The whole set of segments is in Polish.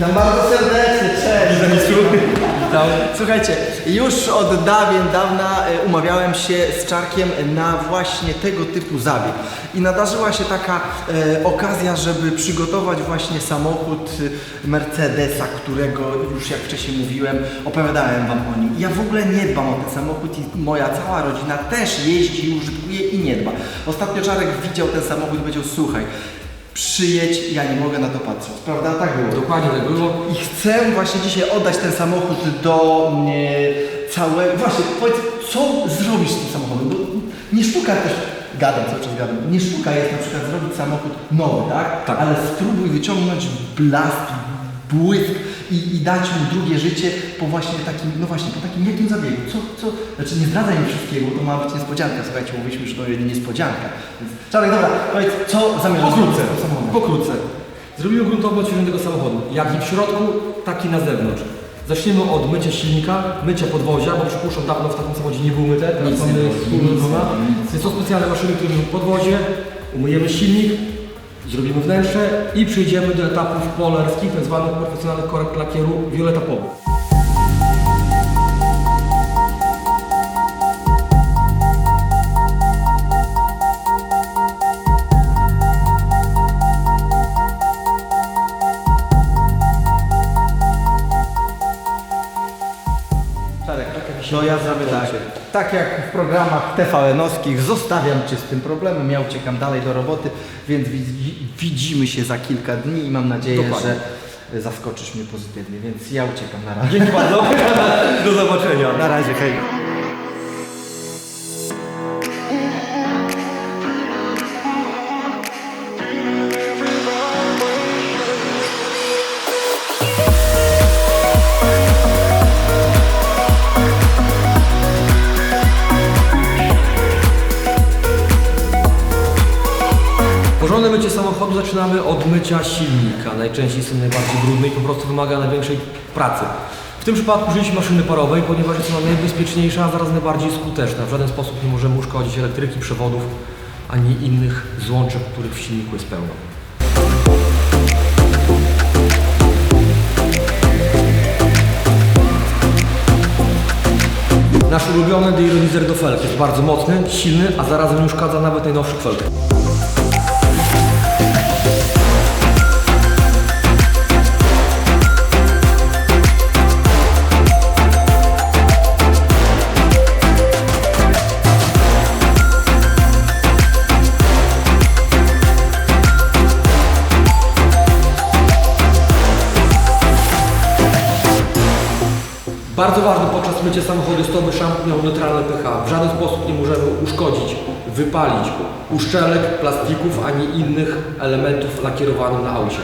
Witam bardzo serdecznie, cześć. Witam. Słuchajcie, już od dawien dawna e, umawiałem się z Czarkiem na właśnie tego typu zabieg. I nadarzyła się taka e, okazja, żeby przygotować właśnie samochód e, Mercedesa, którego już jak wcześniej mówiłem, opowiadałem Wam o nim. Ja w ogóle nie dbam o ten samochód i moja cała rodzina też jeździ, użytkuje i nie dba. Ostatnio Czarek widział ten samochód i powiedział, słuchaj, przyjedź, ja nie mogę na to patrzeć. Prawda? Tak było. Dokładnie tak było. I chcę właśnie dzisiaj oddać ten samochód do e, całego. Właśnie, powiedz, co zrobisz z tym samochodem? Bo nie sztuka też, gadam cały czas gadam, nie sztuka jest na przykład zrobić samochód nowy, tak? Tak. Ale spróbuj wyciągnąć blask, błysk i, i dać mu drugie życie po właśnie takim, no właśnie, po takim jakim zabiegu? Co, co, znaczy nie zdradzaj mi wszystkiego, bo to ma być niespodzianka. Słuchajcie, mówiliśmy, że to jest niespodzianka. Więc, Czarek, dobra, powiedz, co zamierzasz zrobić Pokrótce, z tym samochodem? pokrótce. Zrobimy gruntowne odświeżenie tego samochodu. Jak i w środku, tak i na zewnątrz. Zaczniemy od mycia silnika, mycia podwozia, bo przypuszczam dawno w takim samochodzie nie był myte, teraz Nic mamy nie było, nic było, Więc są specjalne maszyny, które myją podwozie, umyjemy silnik, zrobimy wnętrze i przejdziemy do etapów polerskich, tak zwanych profesjonalnych korekt lakieru wieletapowych. No ja zrobię tak. Tak jak w programach TVN-owskich zostawiam Cię z tym problemem, ja uciekam dalej do roboty, więc widzi, widzimy się za kilka dni i mam nadzieję, Dokładnie. że zaskoczysz mnie pozytywnie, więc ja uciekam na razie. Dzięki bardzo. Do zobaczenia. Na razie, hej. Porządne mycie samochodu zaczynamy od mycia silnika. Najczęściej jest on najbardziej brudny i po prostu wymaga największej pracy. W tym przypadku użyliśmy maszyny parowej, ponieważ jest ona najbezpieczniejsza, a zarazem najbardziej skuteczna. W żaden sposób nie możemy uszkodzić elektryki, przewodów, ani innych złączek, których w silniku jest pełno. Nasz ulubiony deionizer do felg jest bardzo mocny, silny, a zarazem nie uszkadza nawet najnowszych felg. Bardzo ważne podczas mycia samochodu jest szampon miał neutralne pH. W żaden sposób nie możemy uszkodzić, wypalić uszczelek, plastików ani innych elementów lakierowanych na aucie.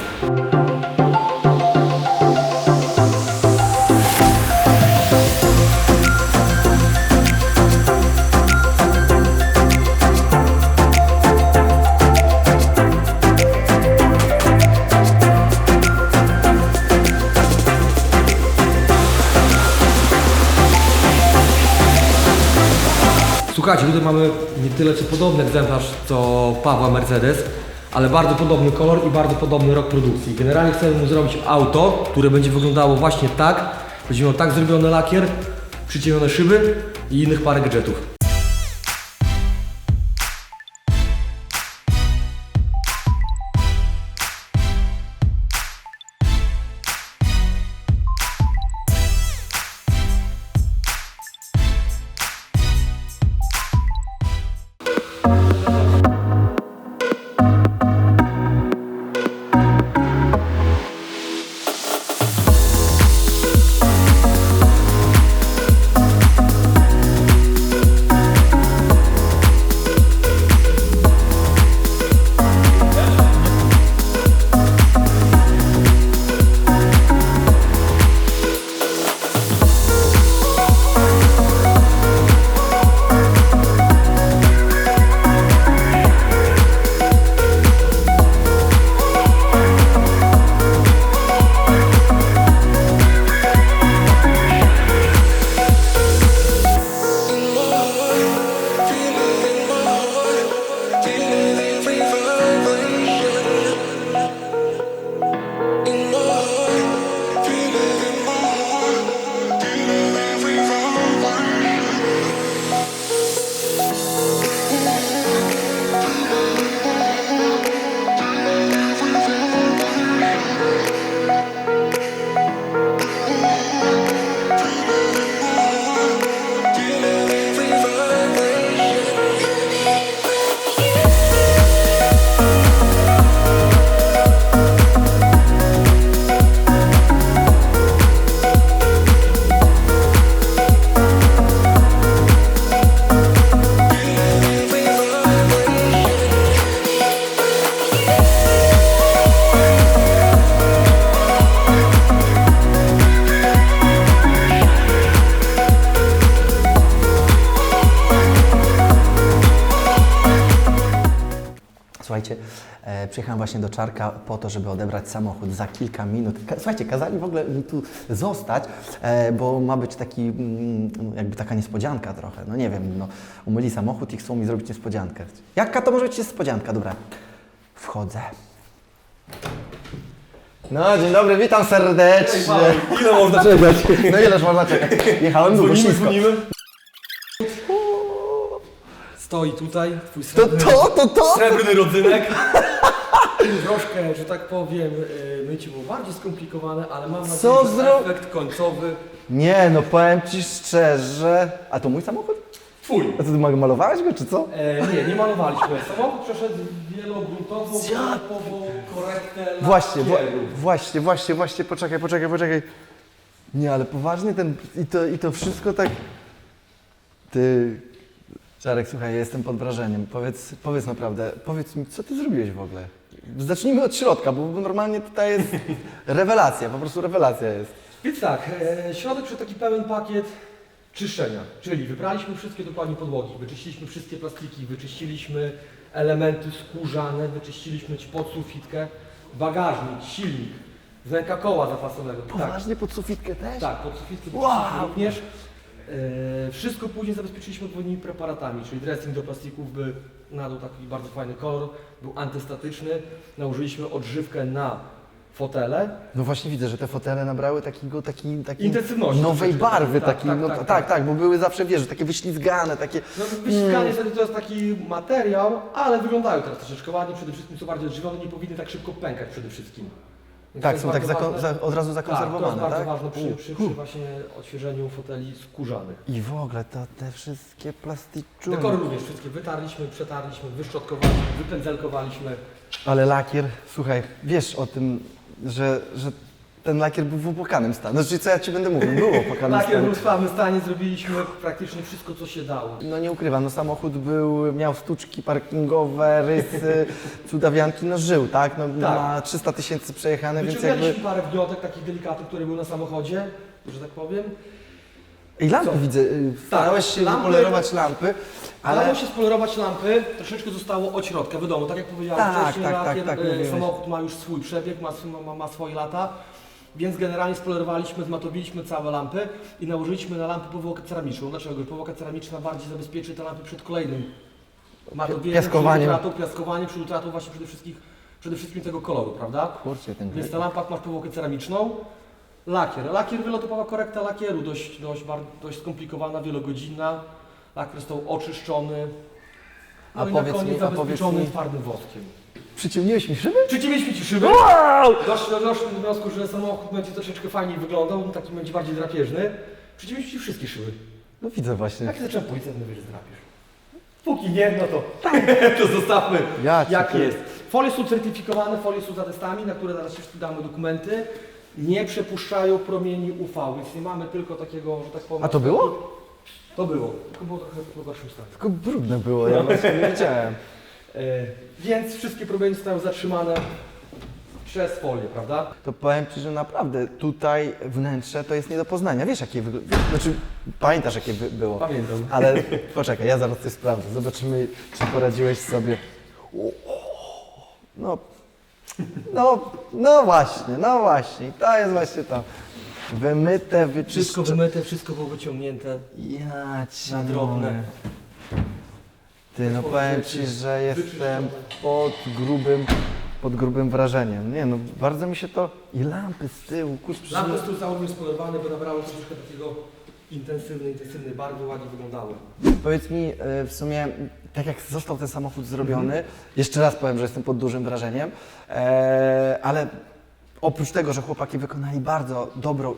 Słuchajcie, tutaj mamy nie tyle co podobny egzemplarz co Pawła Mercedes, ale bardzo podobny kolor i bardzo podobny rok produkcji. Generalnie chcemy mu zrobić auto, które będzie wyglądało właśnie tak. Będzie miał tak zrobiony lakier, przycienione szyby i innych parę gadżetów. Właśnie do Czarka po to, żeby odebrać samochód za kilka minut. Słuchajcie, kazali w ogóle mi tu zostać, e, bo ma być taki, mm, jakby taka niespodzianka trochę. No nie wiem, no, umyli samochód i chcą mi zrobić niespodziankę. Jaka to może być niespodzianka? Dobra, wchodzę. No, dzień dobry, witam serdecznie. Ile można czekać? No ileż można czekać? Jechałem długo, ślisko. Stoi tutaj twój To, srebrny, to, to, to! srebrny rodzynek. Troszkę, że tak powiem, y, mycie było bardziej skomplikowane, ale mam nadzieję, Co że zro- efekt końcowy Nie, no powiem Ci szczerze. A to mój samochód? twój. A co, ty ma- malowałeś go, czy co? E, nie, nie malowaliśmy. Samochód przeszedł wielogruntową, etapową korektę Właśnie, wła- lakieru. właśnie, właśnie, właśnie, poczekaj, poczekaj, poczekaj. Nie, ale poważnie ten, i to, i to wszystko tak... Ty... Czarek, słuchaj, ja jestem pod wrażeniem. Powiedz, powiedz naprawdę, powiedz mi, co ty zrobiłeś w ogóle? Zacznijmy od środka, bo normalnie tutaj jest rewelacja, po prostu rewelacja jest. Więc tak, e, środek to taki pełen pakiet czyszczenia, czyli wybraliśmy wszystkie dokładnie podłogi, wyczyściliśmy wszystkie plastiki, wyczyściliśmy elementy skórzane, wyczyściliśmy ci podsufitkę, bagażnik, silnik, wnęka koła zapasonego. Tak, Poważnie pod sufitkę też? tak, podsufitkę Wow. również. E, wszystko później zabezpieczyliśmy odpowiednimi preparatami, czyli dressing do plastików by nadał taki bardzo fajny kolor, był antystatyczny, nałożyliśmy odżywkę na fotele, No właśnie widzę, że te fotele nabrały takiego, taki, taki Intensywności nowej troszeczkę, barwy, tak, takiej, tak, no, tak, tak, tak. tak, bo były zawsze, wiesz, takie wyślizgane, takie... No wyściganie niestety to jest taki materiał, ale wyglądają teraz troszeczkę ładnie, przede wszystkim są bardziej odżywione, nie powinny tak szybko pękać przede wszystkim. To Tak, są tak zako- za, od razu Tak, to zakonserwowane, jest bardzo tak? ważne przy, przy, właśnie odświeżeniu foteli skórzanych. I w ogóle to te wszystkie plastyczne. Dekory również wszystkie wytarliśmy, przetarliśmy, wyszczotkowaliśmy, wypędzelkowaliśmy. Ale lakier, słuchaj, wiesz o tym, że, że ten lakier był w opłakanym stanie. Znaczy, co ja ci będę mówił, był w opłakanym Lakier był w słabym stanie, zrobiliśmy praktycznie wszystko, co się dało. No nie ukrywam, no samochód był, miał sztuczki parkingowe, rysy, cudawianki, no żył, tak? No, ma 300 tysięcy przejechane, więc jakby... Parę wniotek takich delikatnych, które były na samochodzie, że tak powiem. I lampy Co? widzę, y, starałeś się lampy- wypolerować lampy, ale... Udało się spolerować lampy, troszeczkę zostało od środka, wiadomo, tak jak powiedziałem Tak, wcześniej, tak, tak, lakier, tak, e, mówiłeś. samochód ma już swój przebieg, ma, ma, ma swoje lata, więc generalnie spolerowaliśmy, zmatowiliśmy całe lampy i nałożyliśmy na lampy powłokę ceramiczną. Dlaczego? Powłoka ceramiczna bardziej zabezpieczy te lampy przed kolejnym matowieniem, Piaskowaniem. przed utratą, piaskowaniem, przed utratą właśnie przede wszystkim, przede wszystkim tego koloru, prawda? Kurczę, ten Więc na lampach masz powłokę ceramiczną, lakier. Lakier wielotypowa korekta lakieru, dość, dość, bar- dość skomplikowana, wielogodzinna. Lakier został oczyszczony. No A i powiedz na koniec mi- a powiedz zabezpieczony mi- twardym woskiem. Przyciemniłeś mi szyby? Przyciemiliśmy Ci szyby. Wow! Doszliśmy doszliśmy do wniosku, że samochód będzie troszeczkę fajniej wyglądał, taki będzie bardziej drapieżny. Przyciemiliśmy Ci wszystkie szyby. No widzę właśnie. Jak zacząłem policję, to mówię, że drapiesz. Póki nie, no to, to zostawmy Ja cię jak jest. Folie są certyfikowane, folie są z atestami, na które zaraz jeszcze damy dokumenty. Nie przepuszczają promieni UV, więc nie mamy tylko takiego, że tak powiem... A to było? To było, tylko było trochę w gorszym stanie. Tylko brudne było, ja właśnie nie wiedziałem. E, więc wszystkie promienie zostały zatrzymane przez folię, prawda? To powiem Ci, że naprawdę tutaj wnętrze to jest nie do poznania. Wiesz jakie wygląda, znaczy pamiętasz jakie by było. Pamiętam. Ale poczekaj, ja zaraz coś sprawdzę. Zobaczymy, czy poradziłeś sobie. No, no, no właśnie, no właśnie. To jest właśnie to. Wymyte, Wszystko wyczyszczone. wymyte, wszystko było wyciągnięte. Ja ci Na drobne. Ty, no powiem Ci, że jestem pod grubym, pod grubym wrażeniem. Nie no, bardzo mi się to... I lampy z tyłu, kurczę. Lampy z tyłu założyły spolerowane, by nabrały troszeczkę takiego intensywnej, intensywnej barwy, ładnie wyglądały. Powiedz mi e, w sumie, tak jak został ten samochód zrobiony, jeszcze raz powiem, że jestem pod dużym wrażeniem, e, ale oprócz tego, że chłopaki wykonali bardzo dobrą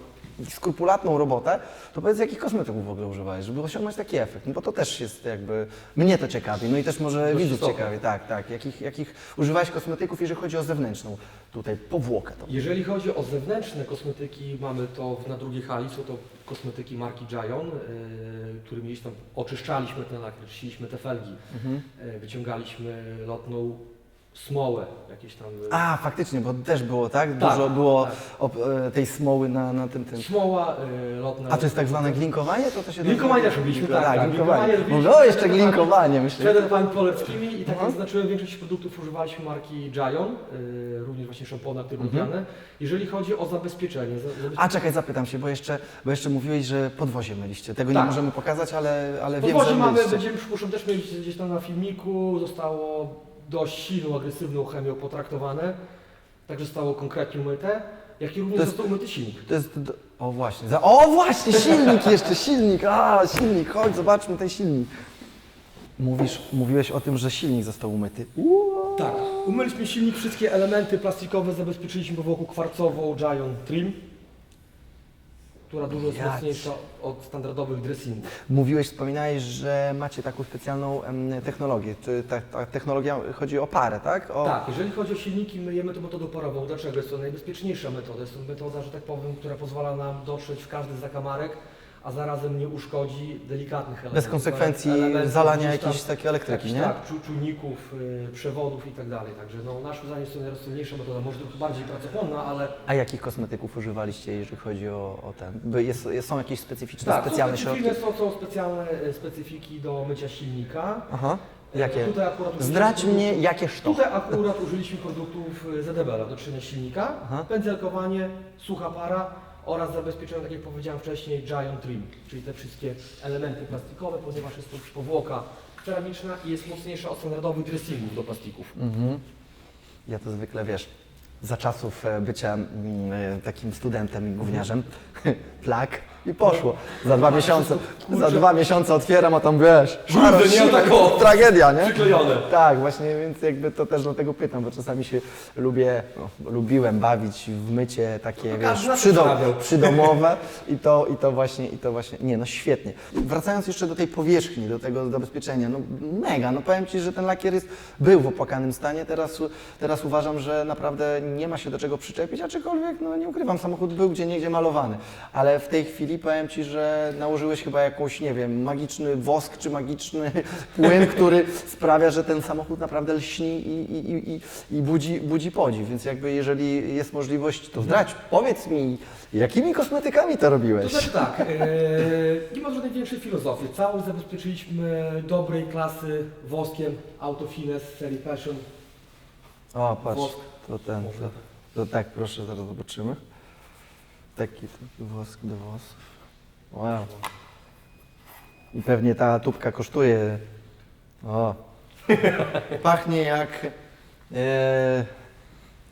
skrupulatną robotę, to powiedz, jakich kosmetyków w ogóle używałeś, żeby osiągnąć taki efekt? No bo to też jest jakby, mnie to ciekawi, no i też może Dość widzów ciekawi, tak, tak. Jakich, jakich używałeś kosmetyków, jeżeli chodzi o zewnętrzną tutaj powłokę? To. Jeżeli chodzi o zewnętrzne kosmetyki, mamy to na drugiej hali, są to kosmetyki marki Gion, yy, którymi gdzieś tam oczyszczaliśmy ten lakier, czyściliśmy te felgi, Mhm. yy, wyciągaliśmy lotną smołę, jakieś tam... A, faktycznie, bo też było, tak? Tak, Dużo było tak. e, tej smoły na, na tym, tym. Smoła y, lotna. A to jest tak zwane glinkowanie? To, to się Glinkowanie też robiliśmy, tak, tak. glinkowanie. Glinkowanie robiliśmy. Mówię, o, jeszcze glinkowanie, myślę. Przed etapami poleckimi i tak jak zaznaczyłem, większość produktów używaliśmy marki Gion, y, również właśnie szampona tygodniane. Jeżeli chodzi o zabezpieczenie, za- zabezpieczenie A czekaj, zapytam się, bo jeszcze, bo jeszcze mówiłeś, że podwozie myliście. Tego nie Tak. możemy pokazać, ale, ale wiem, Podwozie że mamy, myliście. będziemy przypuszczam też mieć gdzieś tam na filmiku, zostało dość silną, agresywną chemią potraktowane, także zostało konkretnie umyte, jak i również jest- został umyty silnik. To jest. O właśnie, za, o właśnie, silnik jeszcze, silnik, a silnik, chodź, zobaczmy ten silnik. Mówisz, mówiłeś o tym, że silnik został umyty. Uuu. Tak, umyliśmy silnik, wszystkie elementy plastikowe zabezpieczyliśmy powłoką kwarcową Gion Trim, która dużo jest Jać. mocniejsza od standardowych dressingów. Mówiłeś, wspominałeś, że macie taką specjalną em, technologię. Czy ta, ta technologia chodzi o parę, tak? O, Tak, jeżeli chodzi o silniki, myjemy to metodą parową. Dlaczego? Jest to najbezpieczniejsza metoda. Jest to metoda, że tak powiem, która pozwala nam dotrzeć w każdy zakamarek, a zarazem nie uszkodzi delikatnych elementów. Bez konsekwencji Elementów zalania jakiejś takiej elektryki, jakichś, nie? Tak, czu- czujników, y, przewodów i tak dalej. Także no, naszym zdaniem jest to najrozsądniejsza metoda, może trochę bardziej pracochłonna, ale A jakich kosmetyków używaliście, jeżeli chodzi o, o ten? By jest, jest, są jakieś specyficzne, tak, specjalne są środki? są, są specjalne y, specyfiki do mycia silnika. Aha. Y, Jakie? Tutaj Zdradź mnie, jakież to. Tutaj akurat użyliśmy produktów y, ZDB do czynienia silnika, Aha. pędzelkowanie, sucha para oraz zabezpieczenie, tak jak powiedziałem wcześniej, Giant Trim, czyli te wszystkie elementy plastikowe, ponieważ jest to powłoka ceramiczna i jest mocniejsza od standardowych dressingów do plastików. Mhm. Ja to zwykle wiesz, za czasów e, bycia mm, e, takim studentem i gówniarzem, plak i poszło. Za dwa miesiące, za dwa miesiące otwieram, a tam wiesz, szaro, nie, tak o. tragedia, nie? Przyklejone. Tak, właśnie, więc jakby to też dlatego pytam, bo czasami się lubię, no, lubiłem bawić w mycie takie, No, wiesz, przydom, przydomowe i to, i to właśnie, i to właśnie, nie no świetnie. Wracając jeszcze do tej powierzchni, do tego zabezpieczenia, no mega, no powiem Ci, że ten lakier jest, był w opłakanym stanie, teraz, teraz uważam, że naprawdę nie ma się do czego przyczepić, aczkolwiek, no nie ukrywam, samochód był gdzie niegdzie malowany, ale w tej chwili powiem Ci, że nałożyłeś chyba jakąś, nie wiem, magiczny wosk czy magiczny płyn, który sprawia, że ten samochód naprawdę lśni i, i, i, i, i budzi, budzi podziw, więc jakby jeżeli jest możliwość, to zdradź, powiedz mi, jakimi kosmetykami to To robiłeś? znaczy tak, e, nie ma żadnej większej filozofii. Całość zabezpieczyliśmy dobrej klasy woskiem Autofines z serii Passion. O, patrz, Wosk. to ten, to, to tak, proszę, zaraz zobaczymy. Taki wosk do włosów. Wow. I pewnie ta tubka kosztuje. O. Pachnie jak. E,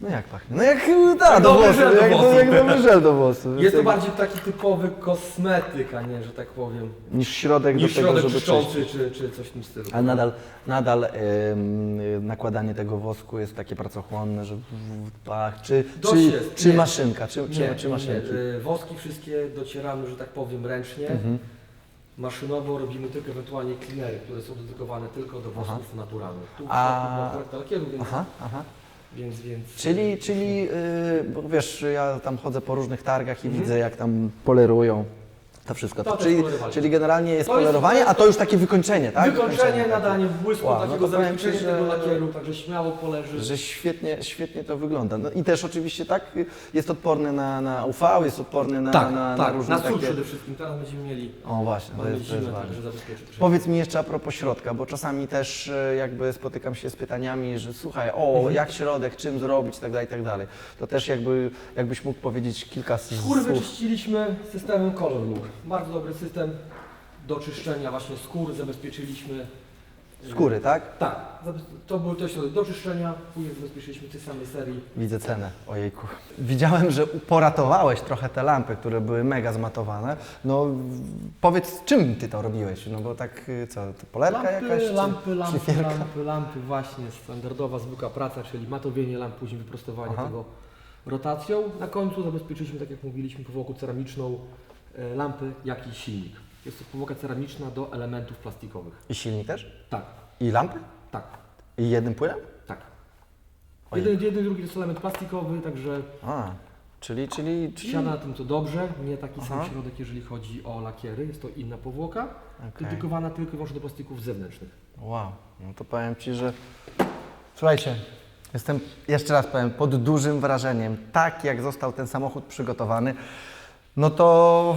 no jak pachnie? No jak ta, do dobry włosów. żel do Jak, włosów. jak dobry żel do włosów. Jest to jak- bardziej taki typowy kosmetyk, a nie, że tak powiem, Niż środek niż do tego, środek żeby czyszczący czyścić. czy, czy coś w tym stylu. Ale nadal, nadal em, nakładanie tego wosku jest takie pracochłonne, że w- w pach. Czy, Dość czy, jest, czy nie. maszynka, czy, czy, czy maszynki? y, woski wszystkie docieramy, że tak powiem, ręcznie. Mhm. Maszynowo robimy tylko ewentualnie cleanery, które są dedykowane tylko do wosków naturalnych. Tu A- korekta lakieru, więc, Aha, aha. Więc, więc... Czyli, czyli yy, bo wiesz, ja tam chodzę po różnych targach i Mhm. widzę, jak tam polerują to wszystko. To czyli, czyli generalnie jest To jest- polerowanie, a to już takie wykończenie, tak? Wykończenie, nadanie błysku, Wow, no takiego to powiem ci, zabezpieczenia że- lakieru, także śmiało poleży. Że świetnie, świetnie to wygląda. No i też oczywiście tak, y, jest odporny na, na UV, jest odporny na, tak, na, tak, na różne na sól takie... przede wszystkim. Teraz będziemy mieli O właśnie, to mamy jest, to jest zimę, ważne. także Powiedz mi jeszcze a propos środka, bo czasami też e, jakby spotykam się z pytaniami, że słuchaj, o, Mhm. jak środek, czym zrobić, tak dalej, tak dalej. To też jakby, jakbyś mógł powiedzieć kilka s- Skóry słów. wyczyściliśmy systemem Color Look. Bardzo dobry system do czyszczenia właśnie skór, zabezpieczyliśmy. Skóry, tak? Tak, to był też środek do czyszczenia, później zabezpieczyliśmy tej samej serii. Widzę cenę, ojejku. Widziałem, że poratowałeś trochę te lampy, które były mega zmatowane. No powiedz, czym ty to robiłeś? No bo tak, y, co, to polerka Lampy, jakaś? czy- lampy, lampy, szlifierka? lampy, lampy, właśnie standardowa, zwykła praca, czyli matowienie lamp, później wyprostowanie Aha. tego rotacją. Na końcu zabezpieczyliśmy, tak jak mówiliśmy, powłoką ceramiczną lampy, jak i silnik. Jest to powłoka ceramiczna do elementów plastikowych. I silnik też? Tak, I lampy? tak, I jednym płynem? tak. Jeden, jeden, drugi to jest element plastikowy, także A, czyli, czyli, czyli... siada na tym co dobrze. Nie taki sam Aha. środek, jeżeli chodzi o lakiery. Jest to inna powłoka, Okej. dedykowana tylko i wyłącznie do plastików zewnętrznych. Wow, no to powiem Ci, że słuchajcie, Jestem, jeszcze raz powiem, pod dużym wrażeniem. Tak jak został ten samochód przygotowany, no to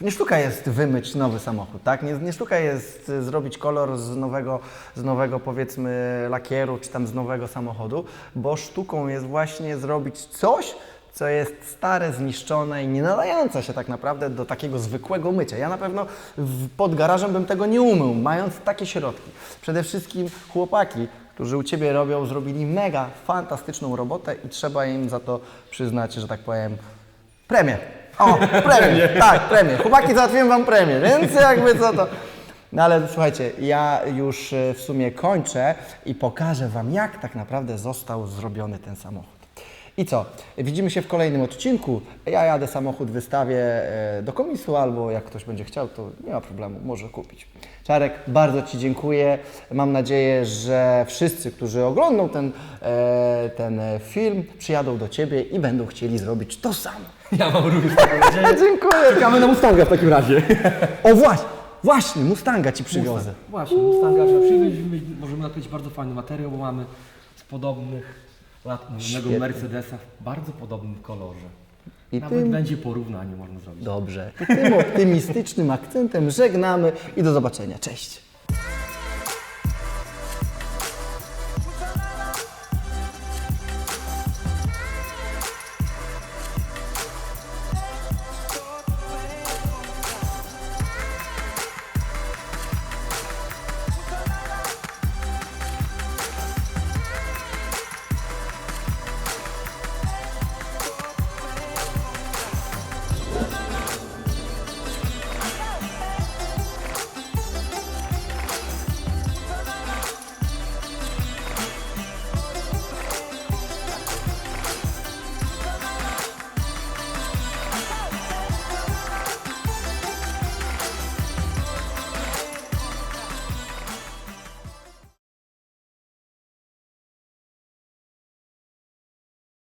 nie sztuka jest wymyć nowy samochód, tak? Nie, nie sztuka jest y, zrobić kolor z nowego, z nowego powiedzmy lakieru, czy tam z nowego samochodu, bo sztuką jest właśnie zrobić coś, co jest stare, zniszczone i nie nadające się tak naprawdę do takiego zwykłego mycia. Ja na pewno pod garażem bym tego nie umył, mając takie środki. Przede wszystkim chłopaki, którzy u Ciebie robią, zrobili mega fantastyczną robotę i trzeba im za to przyznać, że tak powiem, premię. O, premię, tak, premię. Chłopaki, załatwiłem Wam premię, więc jakby co to... No ale słuchajcie, ja już e, w sumie kończę i pokażę Wam, jak tak naprawdę został zrobiony ten samochód. I co? Widzimy się w kolejnym odcinku. Ja jadę samochód, wystawię e, do komisu, albo jak ktoś będzie chciał, to nie ma problemu, może kupić. Czarek, bardzo Ci dziękuję. Mam nadzieję, że wszyscy, którzy oglądną ten, e, ten film, przyjadą do Ciebie i będą chcieli zrobić to samo. Ja mam również taką nadzieję. dziękuję. Czekamy na Mustanga w takim razie. O właśnie, właśnie, Mustanga Ci przywiozę. Właśnie, Mustanga trzeba przywieźć, możemy nakryć bardzo fajny materiał, bo mamy z podobnych lat Świetnie. Mercedesa w bardzo podobnym kolorze. I Nawet tym- będzie porównanie można zrobić. Dobrze. I tym optymistycznym akcentem żegnamy i do zobaczenia. Cześć.